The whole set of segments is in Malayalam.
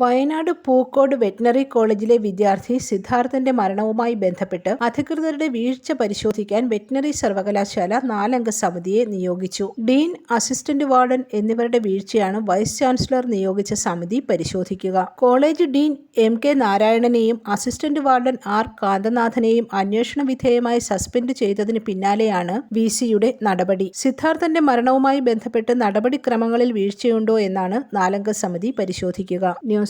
വയനാട് പൂക്കോട് വെറ്റിനറി കോളേജിലെ വിദ്യാർത്ഥി സിദ്ധാർത്ഥന്റെ മരണവുമായി ബന്ധപ്പെട്ട് അധികൃതരുടെ വീഴ്ച പരിശോധിക്കാൻ വെറ്റിനറി സർവകലാശാല നാലംഗ സമിതിയെ നിയോഗിച്ചു. ഡീൻ അസിസ്റ്റന്റ് വാർഡൻ എന്നിവരുടെ വീഴ്ചയാണ് വൈസ് ചാൻസലർ നിയോഗിച്ച സമിതി പരിശോധിക്കുക. കോളേജ് ഡീൻ എം കെ നാരായണനെയും അസിസ്റ്റന്റ് വാർഡൻ ആർ കാന്തനാഥനെയും അന്വേഷണ വിധേയമായി സസ്പെൻഡ് ചെയ്തതിന് പിന്നാലെയാണ് വി സിയുടെ നടപടി. സിദ്ധാർത്ഥന്റെ മരണവുമായി ബന്ധപ്പെട്ട് നടപടിക്രമങ്ങളിൽ വീഴ്ചയുണ്ടോ എന്നാണ് നാലംഗ സമിതി പരിശോധിക്കുക. ന്യൂസ്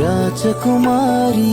రాజకుమారి.